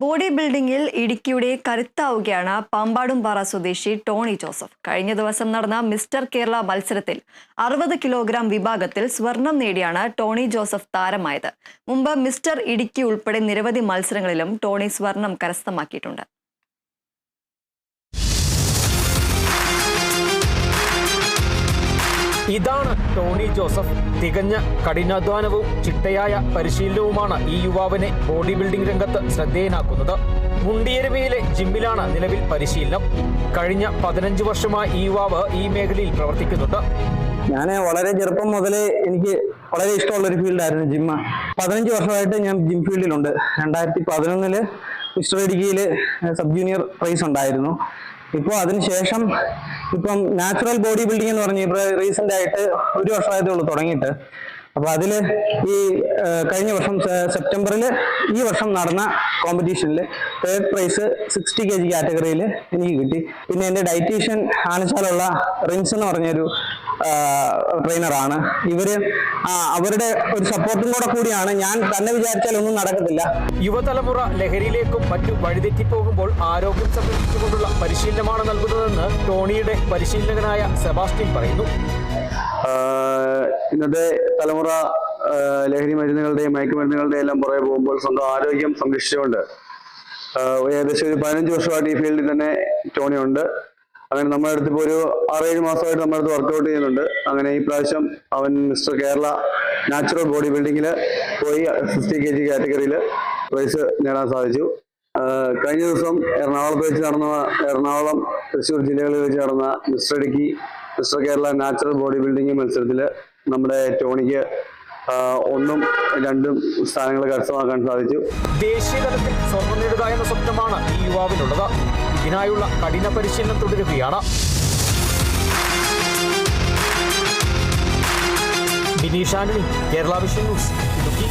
Body ബിൽഡിംഗിൽ ഇടുക്കിയുടെ കരുത്താവുകയാണ് പാമ്പാടുംപാറ സ്വദേശി Tony Joseph. കഴിഞ്ഞ ദിവസം നടന്ന മിസ്റ്റർ കേരള മത്സരത്തിൽ അറുപത് കിലോഗ്രാം വിഭാഗത്തിൽ സ്വർണം നേടിയാണ് ടോണി ജോസഫ് താരമായത്. മുമ്പ് മിസ്റ്റർ ഇടുക്കി ഉൾപ്പെടെ നിരവധി മത്സരങ്ങളിലും ടോണി സ്വർണം കരസ്ഥമാക്കിയിട്ടുണ്ട്. ഇതാണ് ടോണി ജോസഫ്. തികഞ്ഞ കഠിനാധ്വാനവും ചിട്ടയായ പരിശീലനവുമാണ് ഈ യുവാവിനെ ബോഡി ബിൽഡിംഗ് രംഗത്ത് ശ്രദ്ധേയനാക്കുന്നത്. മുണ്ടിയരുവിയിലെ ജിമ്മിലാണ് നിലവിൽ പരിശീലനം. കഴിഞ്ഞ പതിനഞ്ച് വർഷമായി ഈ യുവാവ് ഈ മേഖലയിൽ പ്രവർത്തിക്കുന്നുണ്ട്. ഞാൻ വളരെ ചെറുപ്പം മുതലേ എനിക്ക് വളരെ ഇഷ്ടമുള്ള ഒരു ഫീൽഡായിരുന്നു ജിമ്മ. പതിനഞ്ച് വർഷമായിട്ട് ഞാൻ ജിം ഫീൽഡിലുണ്ട്. രണ്ടായിരത്തി പതിനൊന്നിൽ മിസ്റ്റർ ഇടുക്കിയിൽ സബ് ജൂനിയർ പ്രൈസ് ഉണ്ടായിരുന്നു. ഇപ്പോൾ അതിനുശേഷം ഇപ്പം നാച്ചുറൽ ബോഡി ബിൽഡിംഗ് എന്ന് പറഞ്ഞ് ഇപ്പോൾ റീസെന്റ് ആയിട്ട് ഒരു വർഷമായതേ ഉള്ളൂ തുടങ്ങിയിട്ട്. അപ്പൊ അതിൽ ഈ കഴിഞ്ഞ വർഷം സെപ്റ്റംബറിൽ ഈ വർഷം നടന്ന കോമ്പറ്റീഷനിൽ third prize sixty K G കാറ്റഗറിയിൽ എനിക്ക് കിട്ടി. പിന്നെ എന്റെ ഡയറ്റീഷ്യൻ ആനച്ചാലുള്ള റിൻസ് എന്ന് പറഞ്ഞൊരു ട്രെയിനറാണ് ഇവർ അവരുടെ ഒരു സപ്പോർട്ടും കൂടെ കൂടിയാണ്. ഞാൻ തന്നെ വിചാരിച്ചാൽ ഒന്നും നടക്കത്തില്ല. യുവതലമുറ ലഹരിയിലേക്കും മറ്റു വഴിതെറ്റിപ്പോകുമ്പോൾ ആരോഗ്യം സംരക്ഷിച്ചുകൊണ്ടുള്ള പരിശീലനമാണ് നൽകുന്നതെന്ന് ടോണിയുടെ പരിശീലകനായ സെബാസ്റ്റ്യൻ പറയുന്നു. ഇന്നത്തെ തലമുറ ലഹരി മരുന്നുകളുടെയും മയക്കുമരുന്നുകളുടെയും എല്ലാം പുറകെ പോകുമ്പോൾ സ്വന്തം ആരോഗ്യം സംരക്ഷിച്ചുകൊണ്ട് ഏകദേശം ഒരു പതിനഞ്ച് വർഷമായിട്ട് ഈ ഫീൽഡിൽ തന്നെ ടോണി ഉണ്ട് അങ്ങനെ നമ്മുടെ അടുത്ത് ഇപ്പോൾ ഒരു ആറേഴ് മാസമായിട്ട് നമ്മുടെ അടുത്ത് വർക്കൗട്ട് ചെയ്യുന്നുണ്ട്. അങ്ങനെ ഈ പ്രാവശ്യം അവൻ മിസ്റ്റർ കേരള നാച്ചുറൽ ബോഡി ബിൽഡിങ്ങിൽ പോയി ഫിഫ്റ്റി കെ ജി കാറ്റഗറിയിൽ പ്രൈസ് നേടാൻ സാധിച്ചു. കഴിഞ്ഞ ദിവസം എറണാകുളത്ത് വെച്ച് നടന്ന എറണാകുളം തൃശ്ശൂർ ജില്ലകളിൽ വെച്ച് നടന്ന mister Idukki mister Kerala natural body building മത്സരത്തിൽ നമ്മുടെ ടോണിക്ക് ഒന്നും രണ്ടും സ്ഥാനങ്ങൾ കരസ്ഥമാക്കാൻ സാധിച്ചു. ദേശീയ തലത്തിൽ സ്വർണം നേടുക എന്ന സ്വപ്നമാണ് ഈ യുവാവിനുള്ളത്. ഇതിനായുള്ള കഠിന പരിശീലനം തുടരുകയാണ്. Bineesh Antony Kerala vision news Idukki.